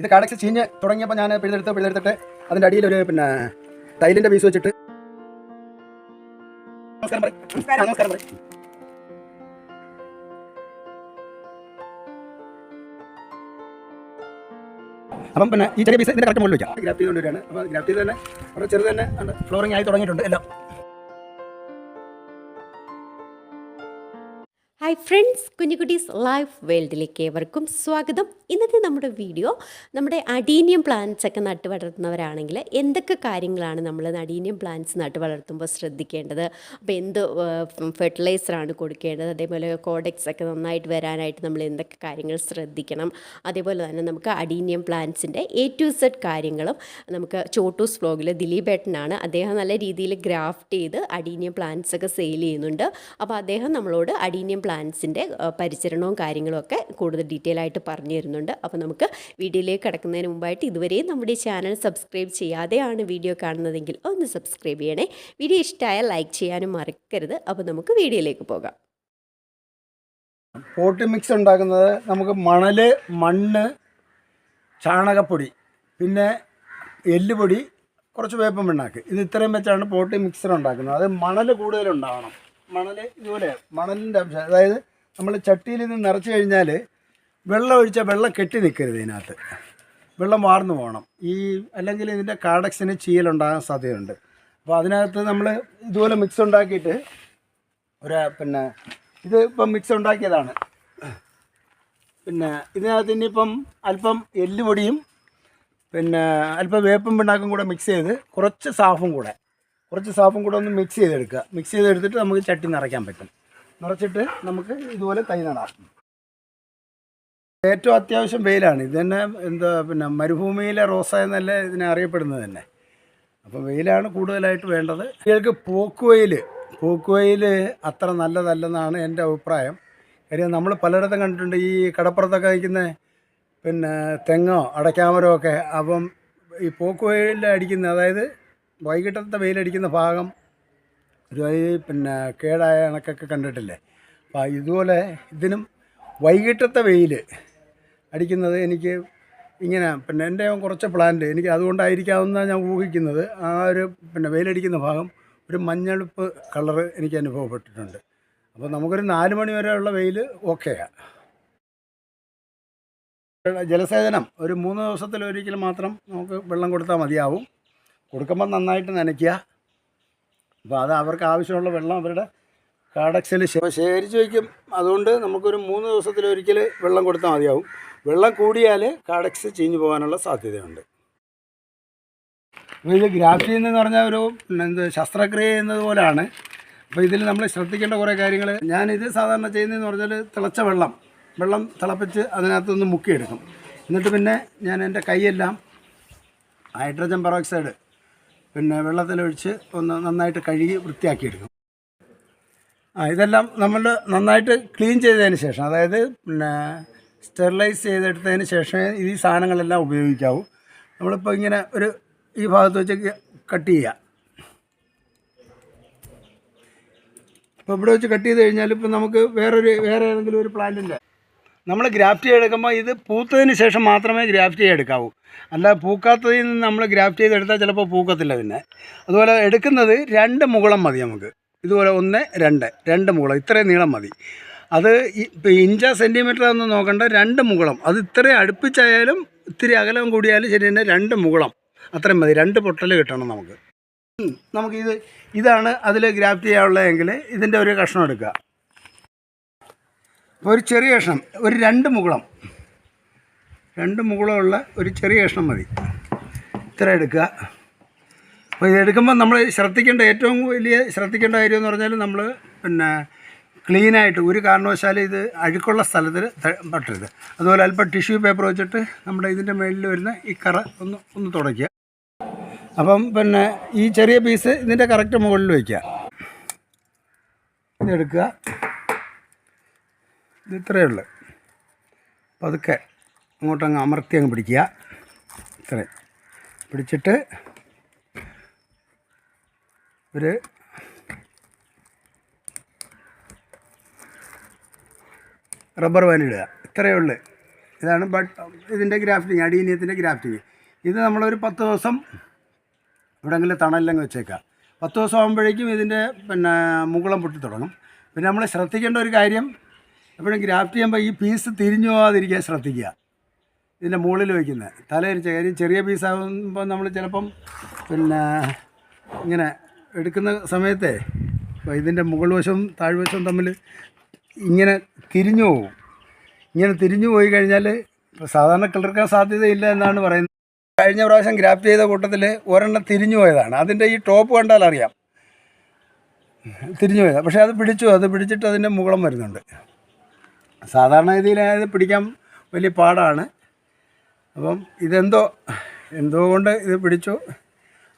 ഇത് കാടക്സ് ചീഞ്ഞ് തുടങ്ങിയപ്പോൾ ഞാൻ പിഴുതെടുത്ത് പിഴുതെടുത്തിട്ട് അതിന്റെ അടിയിൽ ഒരു പിന്നെ തൈലിന്റെ പീസ് വെച്ചിട്ട്. അപ്പം പിന്നെ ഈ ചെറിയ പീസ് ഇതിന്റെ കറക്റ്റ് മുകളിൽ വെക്കാം. ഗ്രാഫ്റ്റ് കൊണ്ടുവരികയാണ് അപ്പോൾ ഗ്രാഫ്റ്റ് തന്നെ അവിടെ ചെറുത് തന്നെ ഫ്ലോറിംഗ് ആയി തുടങ്ങിയിട്ടുണ്ട് എല്ലാം. ഹായ് ഫ്രണ്ട്സ് കുഞ്ഞുകുട്ടീസ് ലൈഫ് വേൾഡിലേക്ക് ഏവർക്കും സ്വാഗതം. ഇന്നത്തെ നമ്മുടെ വീഡിയോ നമ്മുടെ അഡീനിയം പ്ലാന്റ്സ് ഒക്കെ നട്ടു വളർത്തുന്നവരാണെങ്കിൽ എന്തൊക്കെ കാര്യങ്ങളാണ് നമ്മൾ അഡീനിയം പ്ലാന്റ്സ് നട്ടു വളർത്തുമ്പോൾ ശ്രദ്ധിക്കേണ്ടത്? അപ്പോൾ എന്ത് ഫെർട്ടിലൈസറാണ് കൊടുക്കേണ്ടത്? അതേപോലെ കോഡക്സ് ഒക്കെ നന്നായിട്ട് വരാനായിട്ട് നമ്മൾ എന്തൊക്കെ കാര്യങ്ങൾ ശ്രദ്ധിക്കണം? അതേപോലെ തന്നെ നമുക്ക് അഡീനിയം പ്ലാന്റ്സിന്റെ എ ടു സെഡ് കാര്യങ്ങളും നമുക്ക് ചോട്ടൂസ് വ്ലോഗിൽ ദിലീപ് ഏട്ടനാണ് അദ്ദേഹം നല്ല രീതിയിൽ ഗ്രാഫ്റ്റ് ചെയ്ത് അഡീനിയം പ്ലാന്റ്സ് ഒക്കെ സെയിൽ ചെയ്യുന്നുണ്ട്. അപ്പോൾ അദ്ദേഹം നമ്മളോട് അഡീനിയം പ്ലാന്റ്സിന്റെ പരിചരണവും കാര്യങ്ങളും ഒക്കെ കൂടുതൽ ഡീറ്റെയിൽ ആയിട്ട് പറഞ്ഞു തരുന്നുണ്ട്. അപ്പോൾ നമുക്ക് വീഡിയോയിലേക്ക് കിടക്കുന്നതിന് മുമ്പായിട്ട് ഇതുവരെയും നമ്മുടെ ചാനൽ സബ്സ്ക്രൈബ് ചെയ്യാതെയാണ് വീഡിയോ കാണുന്നതെങ്കിൽ ഒന്ന് സബ്സ്ക്രൈബ് ചെയ്യണേ. വീഡിയോ ഇഷ്ടമായാൽ ലൈക്ക് ചെയ്യാനും മറക്കരുത്. അപ്പോൾ നമുക്ക് വീഡിയോയിലേക്ക് പോകാം. പോട്ട് മിക്സ് ഉണ്ടാക്കുന്നത് നമുക്ക് മണൽ മണ്ണ് ചാണകപ്പൊടി പിന്നെ എല്ലുപൊടി കുറച്ച് വേപ്പം പിണ്ണാക്ക്. ഇത് ഇത്രയും വെച്ചാണ് പോട്ടി മിക്സർ ഉണ്ടാക്കുന്നത്. അത് മണൽ കൂടുതലുണ്ടാവണം മണൽ ഇതുപോലെ മണലിന്റെ അംശം. അതായത് നമ്മൾ ചട്ടിയിൽ ഇത് നിറച്ച് കഴിഞ്ഞാൽ വെള്ളം ഒഴിച്ചാൽ വെള്ളം കെട്ടി നിൽക്കരുത് ഇതിനകത്ത്. വെള്ളം വാർന്നു പോകണം ഈ അല്ലെങ്കിൽ ഇതിന്റെ കാഡക്സിന് ചീലുണ്ടാകാൻ സാധ്യതയുണ്ട്. അപ്പോൾ അതിനകത്ത് നമ്മൾ ഇതുപോലെ മിക്സ് ഉണ്ടാക്കിയിട്ട് ഒരു പിന്നെ ഇത് ഇപ്പം മിക്സ് ഉണ്ടാക്കിയതാണ്. പിന്നെ ഇതിനകത്ത് ഇനിയിപ്പം അല്പം എല്ലുപൊടിയും പിന്നെ അല്പം വേപ്പും പിണ്ണാക്കും കൂടെ മിക്സ് ചെയ്ത് കുറച്ച് സാഫും കൂടെ. കുറച്ച് സാഫും കൂടെ ഒന്ന് മിക്സ് ചെയ്തെടുക്കുക. മിക്സ് ചെയ്തെടുത്തിട്ട് നമുക്ക് ചട്ടി നിറയ്ക്കാൻ പറ്റും. നിറച്ചിട്ട് നമുക്ക് ഇതുപോലെ തൈ നടാം. ഏറ്റവും അത്യാവശ്യം വെയിലാണ്. ഇത് തന്നെ എന്താ പിന്നെ മരുഭൂമിയിലെ റോസ എന്നല്ല ഇതിനെ അറിയപ്പെടുന്നത് തന്നെ. അപ്പോൾ വെയിലാണ് കൂടുതലായിട്ട് വേണ്ടത്. ഇവർക്ക് പോക്കുവയിൽ പോക്കുവയിൽ അത്ര നല്ലതല്ലെന്നാണ് എന്റെ അഭിപ്രായം. കാര്യം നമ്മൾ പലയിടത്തും കണ്ടിട്ടുണ്ട് ഈ കടപ്പുറത്തൊക്കെ നിൽക്കുന്ന പിന്നെ തെങ്ങോ അടയ്ക്കാമരോ ഒക്കെ അപ്പം ഈ പോക്കുവയിൽ അടിക്കുന്ന അതായത് വൈകിട്ടത്തെ വെയിലടിക്കുന്ന ഭാഗം ഒരു പിന്നെ കേടായ കണക്കൊക്കെ കണ്ടിട്ടില്ലേ? അപ്പോൾ ഇതുപോലെ ഇതിനും വൈകിട്ടത്തെ വെയിൽ അടിക്കുന്നത് എനിക്ക് ഇങ്ങനെ പിന്നെ എന്റെ കുറച്ച് പ്ലാന്റ് എനിക്ക് അതുകൊണ്ടായിരിക്കാവുന്ന ഞാൻ ഊഹിക്കുന്നത്. ആ ഒരു പിന്നെ വെയിലടിക്കുന്ന ഭാഗം ഒരു മഞ്ഞളുപ്പ് കളറ് എനിക്ക് അനുഭവപ്പെട്ടിട്ടുണ്ട്. അപ്പോൾ നമുക്കൊരു നാല് മണി വരെയുള്ള വെയിൽ ഓക്കെയാണ് ജലസേചനം ഒരു മൂന്ന് ദിവസത്തിലൊരിക്കൽ മാത്രം നമുക്ക് വെള്ളം കൊടുത്താൽ മതിയാവും. കൊടുക്കുമ്പോൾ നന്നായിട്ട് നനയ്ക്കുക. അപ്പോൾ അത് അവർക്ക് ആവശ്യമുള്ള വെള്ളം അവരുടെ കാടക്സിൽ ശേഖരിച്ച് വയ്ക്കും അതുകൊണ്ട് നമുക്കൊരു മൂന്ന് ദിവസത്തിലൊരിക്കൽ വെള്ളം കൊടുത്താൽ മതിയാവും. വെള്ളം കൂടിയാൽ കാടക്സ് ചീഞ്ഞു പോകാനുള്ള സാധ്യതയുണ്ട്. അപ്പോൾ ഇത് ഗ്രാഫ്റ്റ് എന്ന് പറഞ്ഞാൽ ഒരു എന്ത് ശസ്ത്രക്രിയ ചെയ്യുന്നത് പോലെയാണ്. അപ്പോൾ ഇതിൽ നമ്മൾ ശ്രദ്ധിക്കേണ്ട കുറേ കാര്യങ്ങൾ ഞാനിത് സാധാരണ ചെയ്യുന്നതെന്ന് പറഞ്ഞാൽ തിളച്ച വെള്ളം. വെള്ളം തിളപ്പിച്ച് അതിനകത്തുനിന്ന് മുക്കിയെടുക്കും. എന്നിട്ട് പിന്നെ ഞാൻ എന്റെ കൈയെല്ലാം ഹൈഡ്രജൻ പെറോക്സൈഡ് പിന്നെ വെള്ളത്തിലൊഴിച്ച് ഒന്ന് നന്നായിട്ട് കഴുകി വൃത്തിയാക്കിയെടുക്കും. ആ ഇതെല്ലാം നമ്മൾ നന്നായിട്ട് ക്ലീൻ ചെയ്തതിന് ശേഷം അതായത് പിന്നെ സ്റ്റെറിലൈസ് ചെയ്തെടുത്തതിന് ശേഷമേ ഈ സാധനങ്ങളെല്ലാം ഉപയോഗിക്കാവൂ. നമ്മളിപ്പോൾ ഇങ്ങനെ ഒരു ഈ ഭാഗത്ത് വെച്ച് കട്ട് ചെയ്യുക ഇപ്പോൾ ഇവിടെ വെച്ച് കട്ട് ചെയ്ത് കഴിഞ്ഞാൽ ഇപ്പോൾ നമുക്ക് വേറൊരു വേറെ ഏതെങ്കിലും ഒരു പ്ലാന്റിന്റെ നമ്മൾ ഗ്രാഫ്റ്റ് ചെയ്തെടുക്കുമ്പോൾ ഇത് പൂത്തതിന് ശേഷം മാത്രമേ ഗ്രാഫ്റ്റ് ചെയ്തെടുക്കാവൂ. അല്ല പൂക്കാത്തതിൽ നിന്ന് നമ്മൾ ഗ്രാഫ്റ്റ് ചെയ്തെടുത്താൽ ചിലപ്പോൾ പൂക്കത്തില്ല പിന്നെ. അതുപോലെ എടുക്കുന്നത് രണ്ട് മുകളം മതി നമുക്ക്. ഇതുപോലെ ഒന്ന് രണ്ട്. രണ്ട് മുകളം. ഇത്രയും നീളം മതി. അത് ഇഞ്ച സെന്റിമീറ്റർ ഒന്നും നോക്കണ്ട രണ്ട് മുകളം. അത് ഇത്രയും അടുപ്പിച്ചായാലും ഇത്തിരി അകലം കൂടിയാലും ശരി തന്നെ രണ്ട് മുകളം. അത്രയും മതി. രണ്ട് പൊട്ടൽ കിട്ടണം നമുക്ക്. നമുക്കിത് ഇതാണ് അതിൽ ഗ്രാഫ്റ്റ് ചെയ്യാനുള്ളതെങ്കിൽ ഇതിന്റെ ഒരു കഷ്ണം എടുക്കുക. അപ്പോൾ ഒരു ചെറിയ കഷ്ണം ഒരു രണ്ട് മുകുളം. രണ്ട് മുകുളമുള്ള ഒരു ചെറിയ കഷ്ണം മതി. ഇത്ര എടുക്കുക. അപ്പോൾ ഇതെടുക്കുമ്പോൾ നമ്മൾ ശ്രദ്ധിക്കേണ്ട ഏറ്റവും വലിയ ശ്രദ്ധിക്കേണ്ട കാര്യം എന്ന് പറഞ്ഞാൽ നമ്മൾ പിന്നെ ക്ലീനായിട്ട് ഒരു കാരണവശാലും ഇത് അഴുക്കുള്ള സ്ഥലത്തിൽ പറ്റരുത്. അതുപോലെ അല്പം ടിഷ്യൂ പേപ്പർ വെച്ചിട്ട് നമ്മുടെ ഇതിന്റെ മേളിൽ വരുന്ന ഈ കറ ഒന്ന് ഒന്ന് തുടയ്ക്കുക. അപ്പം പിന്നെ ഈ ചെറിയ പീസ് ഇതിന്റെ കറക്റ്റ് മുകളിൽ വയ്ക്കുക. ഇതെടുക്കുക ഇത് ഇത്രയേ ഉള്ളൂ. പതുക്കെ അങ്ങോട്ടങ്ങ് അമർത്തി അങ്ങ് പിടിക്കുക. ഇത്രയും പിടിച്ചിട്ട് ഒരു റബ്ബർ വാനിടുക ഇത്രയേ ഉള്ളൂ. ഇതാണ് ബട്ട് ഇതിന്റെ ഗ്രാഫ്റ്റിങ് അടിയനിയത്തിന്റെ ഗ്രാഫ്റ്റിങ് ഇത് നമ്മളൊരു പത്ത് ദിവസം എവിടെയെങ്കിലും തണലിലങ്ങ് വെച്ചേക്കാം പത്ത് ദിവസം ആകുമ്പോഴേക്കും ഇതിന്റെ പിന്നെ മുകുളം പൊട്ടി തുടങ്ങും പിന്നെ നമ്മൾ ശ്രദ്ധിക്കേണ്ട ഒരു കാര്യം എപ്പോഴും ഗ്രാഫ്റ്റ് ചെയ്യുമ്പോൾ ഈ പീസ് തിരിഞ്ഞു പോകാതിരിക്കാൻ ശ്രദ്ധിക്കുക. ഇതിന്റെ മുകളിൽ വയ്ക്കുന്നത് തലയിരിച്ച കാര്യം ചെറിയ പീസാകുമ്പോൾ നമ്മൾ ചിലപ്പം പിന്നെ ഇങ്ങനെ എടുക്കുന്ന സമയത്തെ ഇതിന്റെ മുകൾ വശവും താഴ്വശവും തമ്മിൽ ഇങ്ങനെ തിരിഞ്ഞു പോകും ഇങ്ങനെ തിരിഞ്ഞു പോയി കഴിഞ്ഞാൽ ഇപ്പോൾ സാധാരണ കിളിർക്കാൻ സാധ്യതയില്ല എന്നാണ് പറയുന്നത്. കഴിഞ്ഞ പ്രാവശ്യം ഗ്രാഫ്റ്റ് ചെയ്ത കൂട്ടത്തിൽ ഒരെണ്ണം തിരിഞ്ഞു പോയതാണ്. അതിന്റെ ഈ ടോപ്പ് കണ്ടാൽ അറിയാം തിരിഞ്ഞു പോയതാണ് പക്ഷേ അത് പിടിച്ചു. അത് പിടിച്ചിട്ട് അതിന്റെ മുകളം വരുന്നുണ്ട്. സാധാരണ രീതിയിൽ അത് പിടിക്കാൻ വലിയ പാടാണ്. അപ്പം ഇതെന്തോ എന്തോ കൊണ്ട് ഇത് പിടിച്ചു.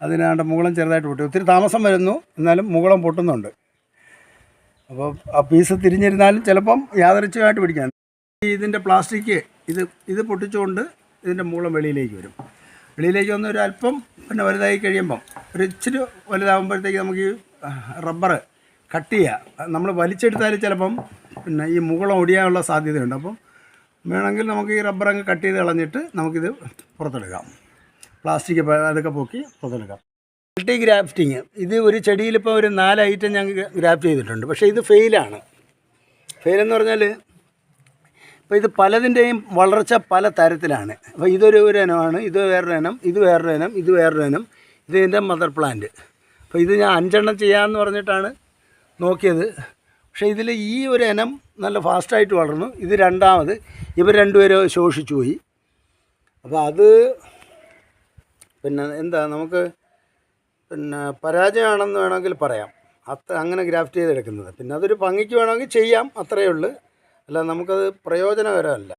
അതിനാണ്ട് മുകളം ചെറുതായിട്ട് പൊട്ടി. ഒത്തിരി താമസം വരുന്നു. എന്നാലും മുകളം പൊട്ടുന്നുണ്ട്. അപ്പോൾ ആ പീസ് തിരിഞ്ഞിരുന്നാലും ചിലപ്പം യാദൃച്ഛമായിട്ട് പിടിക്കാൻ. ഇതിന്റെ പ്ലാസ്റ്റിക് ഇത് ഇത് പൊട്ടിച്ചുകൊണ്ട് ഇതിന്റെ മുകളം വെളിയിലേക്ക് വരും. വെളിയിലേക്ക് വന്ന് ഒരു അല്പം പിന്നെ വലുതായി കഴിയുമ്പം ഒരു ഇച്ചിരി വലുതാകുമ്പോഴത്തേക്ക് നമുക്ക് ഈ റബ്ബർ കട്ട് ചെയ്യുക. നമ്മൾ വലിച്ചെടുത്താൽ ചിലപ്പം പിന്നെ ഈ മുകളം ഒടിയാനുള്ള സാധ്യതയുണ്ട്. അപ്പം വേണമെങ്കിൽ നമുക്ക് ഈ റബ്ബർ അങ്ങ് കട്ട് ചെയ്ത് കളഞ്ഞിട്ട് നമുക്കിത് പുറത്തെടുക്കാം. പ്ലാസ്റ്റിക് അതൊക്കെ പൊക്കി പുറത്തെടുക്കാം. Multi grafting. ഇത് ഒരു ചെടിയിൽ ഇപ്പോൾ ഒരു നാല് ഐറ്റം ഞാൻ ഗ്രാഫ്റ്റ് ചെയ്തിട്ടുണ്ട്. പക്ഷേ ഇത് ഫെയിലാണ്. ഫെയിലെന്ന് പറഞ്ഞാൽ ഇപ്പോൾ ഇത് പലതിന്റെയും വളർച്ച പല തരത്തിലാണ്. അപ്പോൾ ഇതൊരു ഒരു ഇനമാണ് ഇത് വേറൊരു ഇനം ഇത് വേറൊരു ഇനം ഇത് വേറൊരു ഇനം. ഇത് ഇതിന്റെ മദർ പ്ലാന്റ്. അപ്പോൾ ഇത് ഞാൻ അഞ്ചെണ്ണം ചെയ്യാമെന്ന് പറഞ്ഞിട്ടാണ് നോക്കിയത്. പക്ഷേ ഇതിൽ ഈ ഒരു ഇനം നല്ല ഫാസ്റ്റായിട്ട് വളർന്നു. ഇത് രണ്ടാമത്. ഇവർ രണ്ടുപേരും ശോഷിച്ചു പോയി. അപ്പോൾ അത് പിന്നെ എന്താ നമുക്ക് പിന്നെ പരാജയമാണെന്ന് വേണമെങ്കിൽ പറയാം. അത്ര അങ്ങനെ ഗ്രാഫ്റ്റ് ചെയ്തെടുക്കുന്നത്. പിന്നെ അതൊരു ഭംഗിക്ക് വേണമെങ്കിൽ ചെയ്യാം. അത്രയേ ഉള്ളൂ. അല്ല നമുക്കത് പ്രയോജനകരമല്ല.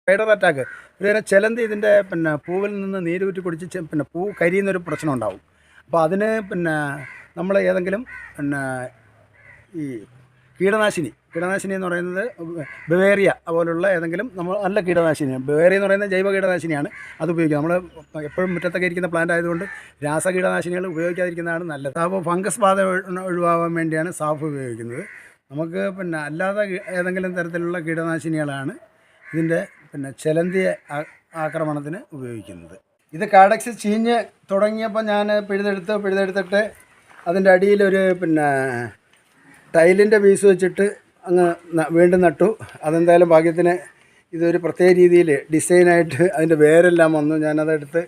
സ്പൈഡർ അറ്റാക്ക് ഇതുവരെ ചിലന്തി ഇതിന്റെ പിന്നെ പൂവിൽ നിന്ന് നീര് നീരൂറ്റി കുടിച്ച് പിന്നെ പൂ കരിയുന്നൊരു പ്രശ്നം ഉണ്ടാവും. അപ്പോൾ അതിന് പിന്നെ നമ്മൾ ഏതെങ്കിലും പിന്നെ ഈ കീടനാശിനി. കീടനാശിനി എന്ന് പറയുന്നത് ബവേറിയ പോലുള്ള ഏതെങ്കിലും നമ്മൾ നല്ല കീടനാശിനിയാണ്. ബവേറിയ എന്ന് പറയുന്നത് ജൈവ കീടനാശിനിയാണ്. അത് ഉപയോഗിക്കുക. നമ്മൾ എപ്പോഴും മുറ്റത്തൊക്കെ ഇരിക്കുന്ന പ്ലാന്റ് ആയതുകൊണ്ട് രാസ കീടനാശിനികൾ ഉപയോഗിക്കാതിരിക്കുന്നതാണ് നല്ലത്. അപ്പോൾ ഫംഗസ് ബാധ ഒഴി- ഒഴിവാകാൻ വേണ്ടിയാണ് സാഫ് ഉപയോഗിക്കുന്നത്. നമുക്ക് പിന്നെ അല്ലാതെ ഏതെങ്കിലും തരത്തിലുള്ള കീടനാശിനികളാണ് ഇതിന്റെ പിന്നെ ചെലന്തിയ ആക്രമണത്തിന് ഉപയോഗിക്കുന്നത്. ഇത് കാഡക്സ് ചീഞ്ഞ് തുടങ്ങിയപ്പോൾ ഞാൻ പിഴുതെടുത്ത് പിഴുതെടുത്തിട്ട് അതിന്റെ അടിയിലൊരു പിന്നെ ടൈലിന്റെ പീസ് വെച്ചിട്ട് അങ്ങ് വീണ്ടും നട്ടു. അതെന്തായാലും ഭാഗ്യത്തിന് ഇതൊരു പ്രത്യേക രീതിയിൽ ഡിസൈനായിട്ട് അതിന്റെ വേരെല്ലാം വന്നു. ഞാനതെടുത്ത്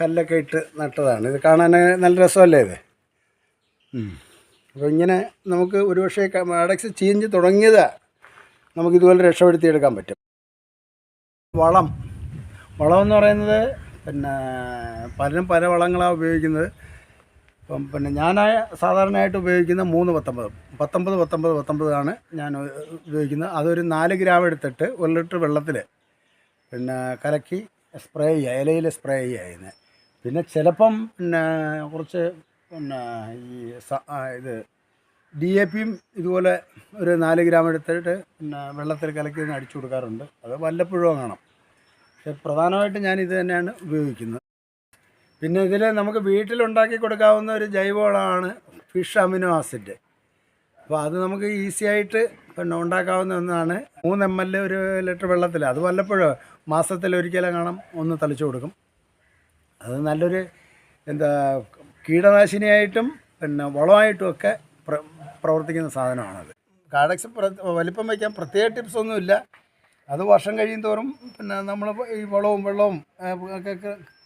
കല്ലൊക്കെ ഇട്ട് നട്ടതാണ്. ഇത് കാണാൻ നല്ല രസമല്ലേ ഇത്? അപ്പോൾ ഇങ്ങനെ നമുക്ക് ഒരുപക്ഷെ അടക്സ് ചീഞ്ഞ് തുടങ്ങിയത് നമുക്കിതുപോലെ രക്ഷപ്പെടുത്തിയെടുക്കാൻ പറ്റും. വളം. വളം എന്ന് പറയുന്നത് പിന്നെ പലരും പല വളങ്ങളാണ് ഉപയോഗിക്കുന്നത്. ഇപ്പം പിന്നെ ഞാൻ സാധാരണയായിട്ട് ഉപയോഗിക്കുന്ന മൂന്ന് പത്തൊമ്പത് പത്തൊമ്പത് പത്തൊമ്പത് പത്തൊമ്പതാണ് ഞാൻ ഉപയോഗിക്കുന്നത്. അതൊരു നാല് ഗ്രാം എടുത്തിട്ട് ഒരു ലിറ്റർ വെള്ളത്തിൽ പിന്നെ കലക്കി സ്പ്രേ ചെയ്യുക ഇലയിൽ സ്പ്രേ ചെയ്യുക പിന്നെ ചിലപ്പം പിന്നെ കുറച്ച് പിന്നെ ഈ ഇത് ഡി എ പിയും ഇതുപോലെ ഒരു നാല് ഗ്രാം എടുത്തിട്ട് പിന്നെ വെള്ളത്തിൽ കലക്കി അടിച്ചു കൊടുക്കാറുണ്ട്. അത് വല്ലപ്പോഴും കാണാം. പക്ഷെ പ്രധാനമായിട്ടും ഞാൻ ഇത് തന്നെയാണ് ഉപയോഗിക്കുന്നത്. പിന്നെ ഇതിൽ നമുക്ക് വീട്ടിലുണ്ടാക്കി കൊടുക്കാവുന്ന ഒരു ജൈവവളമാണ് ഫിഷ് അമിനോ ആസിഡ്. അപ്പോൾ അത് നമുക്ക് ഈസി ആയിട്ട് പിന്നെ ഉണ്ടാക്കാവുന്ന ഒന്നാണ്. മൂന്ന് എം എൽ ഒരു ലിറ്റർ വെള്ളത്തിൽ അത് വല്ലപ്പോഴും മാസത്തിൽ ഒരിക്കലും കാണാം. ഒന്ന് തളിച്ചു കൊടുക്കും. അത് നല്ലൊരു എന്താ കീടനാശിനിയായിട്ടും പിന്നെ വളമായിട്ടും ഒക്കെ പ്രവർത്തിക്കുന്ന സാധനമാണത്. കാടക്സ് വലിപ്പം വയ്ക്കാൻ പ്രത്യേക ടിപ്സ് ഒന്നുമില്ല. അത് വർഷം കഴിയും തോറും പിന്നെ നമ്മൾ ഈ വളവും വെള്ളവും ഒക്കെ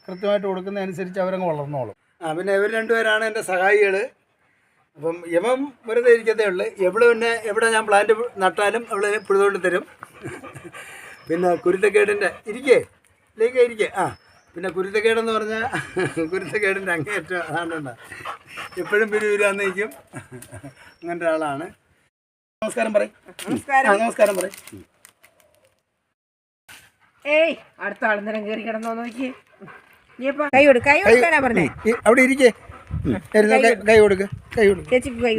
കൃത്യമായിട്ട് കൊടുക്കുന്നതനുസരിച്ച് അവരങ്ങ് വളർന്നോളും. ആ പിന്നെ ഇവർ രണ്ടുപേരാണ് എന്റെ സഹായികൾ അപ്പം യമം വെറുതെ ഇരിക്കത്തേ ഉള്ളു. എവിടെ പിന്നെ എവിടെ ഞാൻ പ്ലാന്റ് നട്ടാലും അവൾ പിഴുതുകൊണ്ട് തരും. പിന്നെ കുരുത്തക്കേടിന്റെ ഇരിക്കേ. ഇല്ലേക്ക് ഇരിക്കേ. ആ പിന്നെ കുരുത്തക്കേടെന്ന് പറഞ്ഞാൽ കുരുത്തക്കേടിന്റെ അങ്ങേറ്റം അതാണ് എപ്പോഴും പിരിവിരാന്ന് നിൽക്കും അങ്ങനെ ആളാണ്. നമസ്കാരം പറയും. നമസ്കാരം. പറയും. ഏയ് അടുത്ത ആളെന്തരം കയറി കിടന്നോ നോക്കി. നീ ഇപ്പൊ കൈ കൈ കൊടുക്കാനാ പറഞ്ഞേ. അവിടെ ഇരിക്കേ. കൈ- കൊടുക്ക. കൈ കൊടുക്ക ചേച്ചിക്ക് കൈ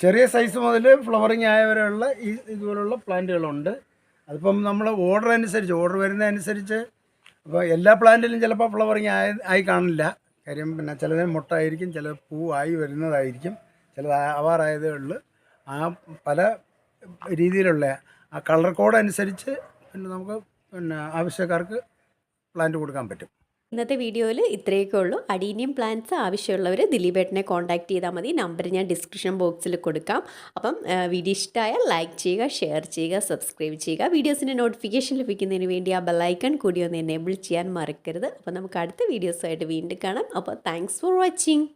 ചെറിയ സൈസ് മുതൽ ഫ്ലവറിങ് ആയവരെയുള്ള ഈ ഇതുപോലുള്ള പ്ലാന്റുകളുണ്ട്. അതിപ്പം നമ്മൾ ഓർഡർ അനുസരിച്ച് ഓർഡർ വരുന്നതനുസരിച്ച് അപ്പോൾ എല്ലാ പ്ലാന്റിലും ചിലപ്പോൾ ഫ്ലവറിങ് ആയി ആയി കാണില്ല. കാര്യം പിന്നെ ചിലതിന് മുട്ടായിരിക്കും ചില പൂവായി വരുന്നതായിരിക്കും. ചിലത് ആവാറായതേ ഉള്ളൂ. ആ പല രീതിയിലുള്ള ആ കളർ കോഡ് അനുസരിച്ച് പിന്നെ നമുക്ക് പിന്നെ ആവശ്യക്കാർക്ക് പ്ലാന്റ് കൊടുക്കാൻ പറ്റും. ഇന്നത്തെ വീഡിയോയിൽ ഇത്രയൊക്കെ ഉള്ളൂ. അഡീനിയം പ്ലാന്റ്സ് ആവശ്യമുള്ളവർ ദിലീപേട്ടനെ കോൺടാക്ട് ചെയ്താൽ മതി. നമ്പർ ഞാൻ ഡിസ്ക്രിപ്ഷൻ ബോക്സിൽ കൊടുക്കാം. അപ്പം വീഡിയോ ഇഷ്ടമായാൽ ലൈക്ക് ചെയ്യുക ഷെയർ ചെയ്യുക സബ്സ്ക്രൈബ് ചെയ്യുക. വീഡിയോസിന്റെ നോട്ടിഫിക്കേഷൻ ലഭിക്കുന്നതിന് വേണ്ടി ആ ബെല്ലൈക്കൺ കൂടി ഒന്ന് എനേബിൾ ചെയ്യാൻ മറക്കരുത്. അപ്പോൾ നമുക്ക് അടുത്ത വീഡിയോസുമായിട്ട് വീണ്ടും കാണാം. അപ്പോൾ താങ്ക്സ് ഫോർ വാച്ചിങ്